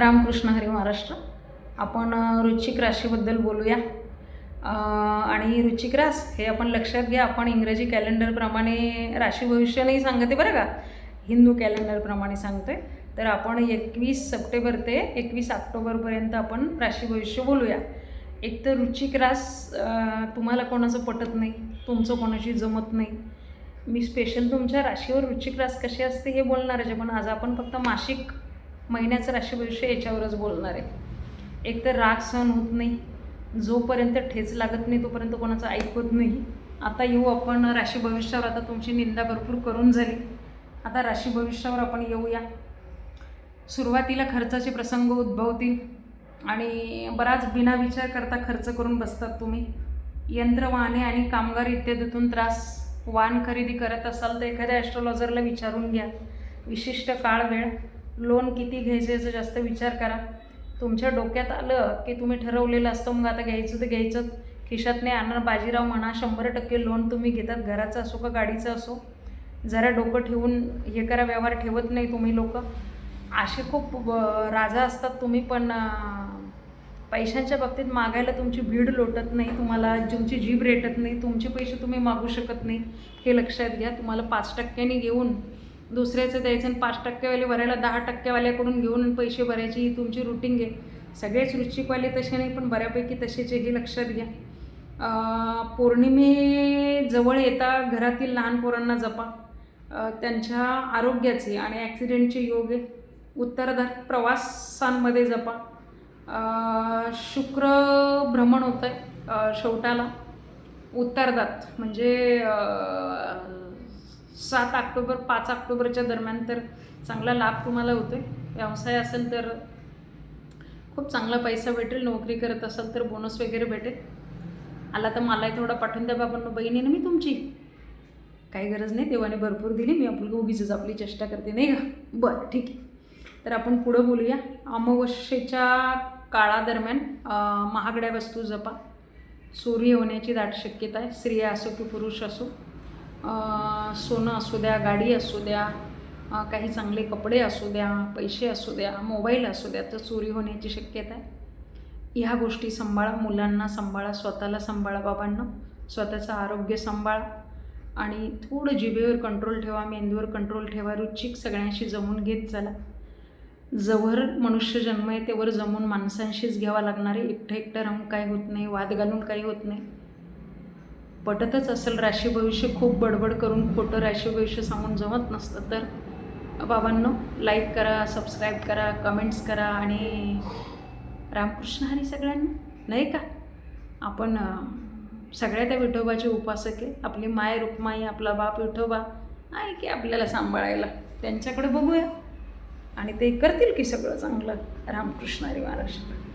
रामकृष्ण हरी महाराष्ट्र. आपण रुचिक राशीबद्दल बोलूया. आणि रुचिक रास हे आपण लक्षात घ्या आपण इंग्रजी कॅलेंडरप्रमाणे राशी भविष्य नाही सांगते बरं का. हिंदू कॅलेंडरप्रमाणे सांगते तर आपण एकवीस सप्टेंबर ते एकवीस ऑक्टोबरपर्यंत आपण राशी भविष्य बोलूया. एक तर रुचिक रास तुम्हाला कोणाचं पटत नाही तुमचं कोणाशी जमत नाही. मी स्पेशल तुमच्या राशीवर रुचिक रास कशी असते हे बोलणार आहे पण आज आपण फक्त मासिक महिन्याचं राशी भविष्य याच्यावरच बोलणार आहे. एक तर राग सहन होत नाही. जोपर्यंत ठेच लागत नाही तोपर्यंत कोणाचं ऐकत नाही. आता येऊ आपण राशी भविष्यावर. आता तुमची निंदा भरपूर करून झाली. आता राशी भविष्यावर आपण येऊया. सुरुवातीला खर्चाचे प्रसंग उद्भवतील आणि बराच बिना विचार करता खर्च करून बसतात तुम्ही. यंत्रवाहने आणि कामगार इत्यादीतून त्रास वाहन खरेदी करत असाल तर एखाद्या ॲस्ट्रॉलॉजरला विचारून घ्या. विशिष्ट काळ वेळ. लोन किती घ्यायचं याचा जास्त विचार करा. तुमच्या डोक्यात आलं की तुम्ही ठरवलेलं असतं मग आता घ्यायचं तर घ्यायचं खिशात नाही आणणार बाजीराव म्हणा शंभर टक्के लोन तुम्ही घेतात घराचं असो का गाडीचं असो. जरा डोकं ठेवून हे करा व्यवहार ठेवत नाही तुम्ही लोक. असे खूप राजा असतात तुम्ही पण पैशांच्या बाबतीत मागायला तुमची भीड लोटत नाही तुम्हाला तुमची जीभ रेटत नाही तुमचे पैसे तुम्ही मागू शकत नाही. हे लक्षात घ्या तुम्हाला पाच टक्क्यांनी घेऊन दुसऱ्याचं द्यायचं आणि पाच टक्केवाले भरायला दहा टक्केवाल्याकडून घेऊन पैसे भरायची ही तुमची रुटीन आहे. सगळेच रुचिकवाले तसे नाही पण बऱ्यापैकी तसेच हे लक्षात घ्या. पौर्णिमेजवळ पौर्णिमे जवळ येता घरातील लहान पोरांना जपा. त्यांच्या आरोग्याचे आणि ॲक्सिडेंटचे योग आहे. उत्तराधार प्रवासांमध्ये जपा. शुक्र भ्रमण होतं आहे शेवटाला. उत्तरदात म्हणजे सात ऑक्टोबर पाच ऑक्टोबरच्या दरम्यान तर चांगला लाभ तुम्हाला होतो आहे व्यवसाय असेल तर खूप चांगला पैसा भेटेल नोकरी करत असाल तर बोनस वगैरे भेटेल. आला तर मलाही थोडा पाठवून द्या बाबांनो बहिणी ना मी तुमची. काही गरज नाही देवाने भरपूर दिली मी आपली उगीच आपली चेष्टा करते नाही का? बरं ठीक आहे. तर आपण पुढं बोलूया. अमावस्येच्या काळादरम्यान महागड्या वस्तू जपा. चोरी होण्याची दाट शक्यता आहे. स्त्रिया असो की पुरुष असो. सोनं असू द्या गाडी असू द्या काही चांगले कपडे असू द्या पैसे असू द्या मोबाईल असू द्या तर चोरी होण्याची शक्यता आहे. ह्या गोष्टी सांभाळा मुलांना सांभाळा स्वतःला सांभाळा बाबांना. स्वतःचं आरोग्य सांभाळा आणि थोडं जिभेवर कंट्रोल ठेवा मेंदूवर कंट्रोल ठेवा रुचिक सगळ्यांशी जमून घेत चला. जवळ मनुष्य जन्म आहे तेवर जमून माणसांशीच घ्यावा लागणार आहे. एकटं एकटं राहून काही होत नाही वाद घालून काही होत नाही. पटतच असेल राशी भविष्य खूप बडबड करून खोटं राशी भविष्य सांगून जमत नसतं. तर बाबांनो लाईक करा सबस्क्राईब करा कमेंट्स करा आणि रामकृष्ण हरी सगळ्यांना. नाही का? आपण सगळ्या त्या विठोबाचे उपासक आहे आपली माय रुक्माई आपला बाप विठोबा आहे की आपल्याला सांभाळायला? त्यांच्याकडे बघूया. आणि ते करतील की सगळं चांगलं रामकृष्ण हरी महाराष्ट्र